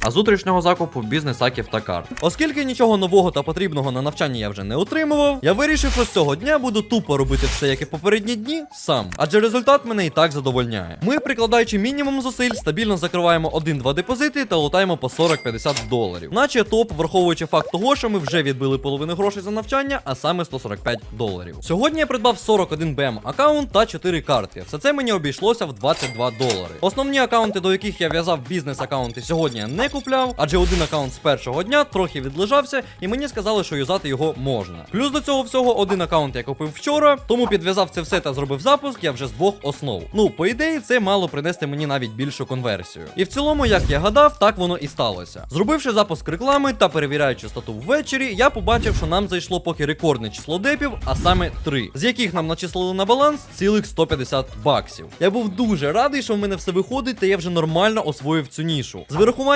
а з утрішнього закупу бізнес-аків та карт. Оскільки нічого нового та потрібного на навчанні я вже не отримував, я вирішив, що з цього дня буду тупо робити все, як і в попередні дні, сам. Адже результат мене і так задовольняє. Ми, прикладаючи мінімум зусиль, стабільно закриваємо 1-2 депозити та лутаємо по 40-50 доларів. Наче топ, враховуючи факт того, що ми вже відбили половину грошей за навчання, а саме 145 доларів. Сьогодні я придбав 41 BM аккаунт та 4 картки. Все це мені обійшлося в 22 долари. Основні аккаунти, до яких я в'язав бізнес-аккаунти, сьогодні не купляв, адже один аккаунт з першого дня трохи відлежався, і мені сказали, що юзати його можна. Плюс до цього всього один аккаунт я купив вчора, тому підв'язав це все та зробив запуск я вже з двох основ. Ну, по ідеї, це мало принести мені навіть більшу конверсію. І в цілому, як я гадав, так воно і сталося. Зробивши запуск реклами та перевіряючи стату ввечері, я побачив, що нам зайшло поки рекордне число депів, а саме 3, з яких нам начислили на баланс цілих 150 баксів. Я був дуже радий, що в мене все виходить, та я вже нормально освоїв цю нішу. З вирахуванням